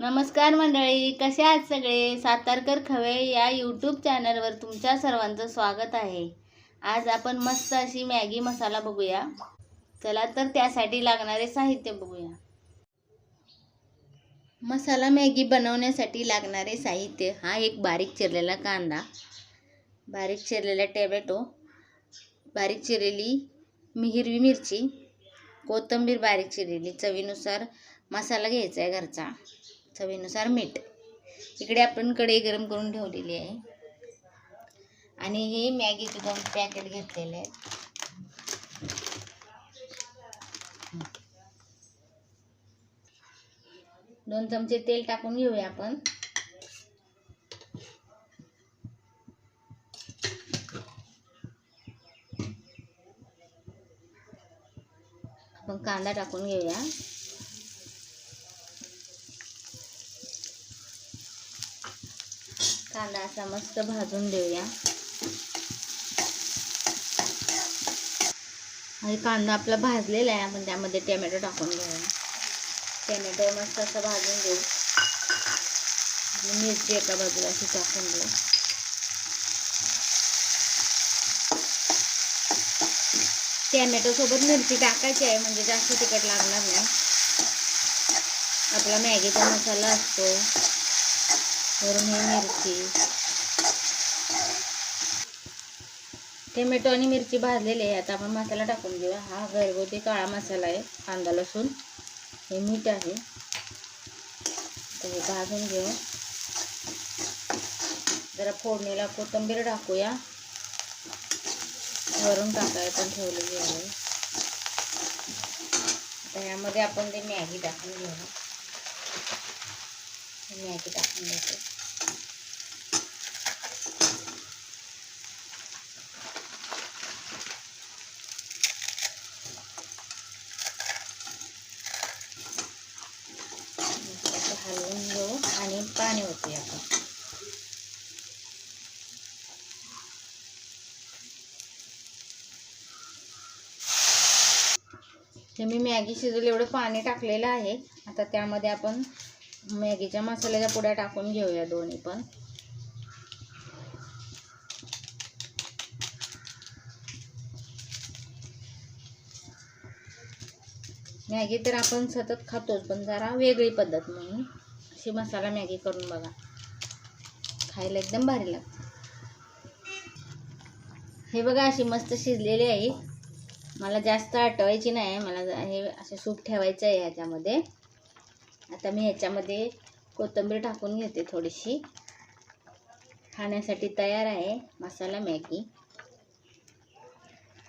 नमस्कार मंडळी कसे आहात सगळे? सातारकर खवे या यूट्यूब चॅनलवर तुमच्या सर्वांचं स्वागत आहे. आज आपण मस्त अशी मॅगी मसाला बघूया. चला तर त्यासाठी लागणारे साहित्य बघूया. मसाला मॅगी बनवण्यासाठी लागणारे साहित्य हा एक बारीक चिरलेला कांदा बारीक चिरलेला टॅमॅटो बारीक चिरलेली मी हिरवी मिरची कोथिंबीर बारीक चिरलेली चवीनुसार मसाला घ्यायचा आहे घरचा. चवीनुसार मीठ. इकडे आपण कढई गरम करून ठेवलेली आहे. आणि हे मॅगीचे दोन पॅकेट घेतलेले आहेत. दोन चमचे तेल टाकून घेऊया आपण. आपण कांदा टाकून घेऊया. कांदा असा मस्त भाजून देऊया. आणि कांदा आपला भाजलेला आहे आपण त्यामध्ये टॅमॅटो टाकून घेऊया. टॅमॅटो मस्त असं भाजून देऊ मिरची एका बाजूला अशी टाकून देऊ. टोमॅटोसोबत मिरची टाकायची आहे म्हणजे जास्त तिखट लागणार नाही. आपला मॅगीचा मसाला असतो. वरून ही मिरची. टोमॅटो आणि मिरची भाजलेली आहे. आता आपण मसाला टाकून घेऊया. हा घरगुती काळा मसाला आहे. कांदा लसूण हे मीठ आहे. तर हे भाजून घेऊ. जरा फोडणीला कोथिंबीर टाकूया. वरून टाकाय पण ठेवलेली आहे. आता यामध्ये आपण ते मॅगी टाकून घेऊ. मॅगी टाकून द्यायची हलवून घेऊ आणि पाणी होते आपण. मी मॅगी शिजवलं एवढं पाणी टाकलेलं आहे. आता त्यामध्ये आपण मॅगीच्या मसाल्याच्या पुड्या टाकून घेऊया दोन्ही पण. मॅगी तर आपण सतत खातोच पण जरा वेगळी पद्धत म्हणून. अशी मसाला मॅगी करून बघा. खायला एकदम भारी लागते. हे बघा अशी मस्त शिजलेली आहे. मला जास्त आटवायची नाही मला हे असे सूप ठेवायचं आहे ह्याच्यामध्ये. आता मी ह्याच्यामध्ये कोथिंबीर टाकून घेते थोडीशी. खाण्यासाठी तयार आहे मसाला मॅगी.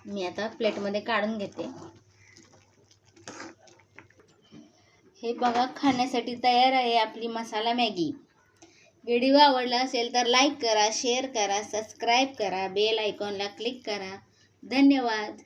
मी आता प्लेटमध्ये काढून घेते. हे बघा खाण्यासाठी तयार आहे आपली मसाला मॅगी. व्हिडिओ आवडला असेल तर लाईक करा शेअर करा सबस्क्राईब करा बेल आयकॉनला क्लिक करा. धन्यवाद.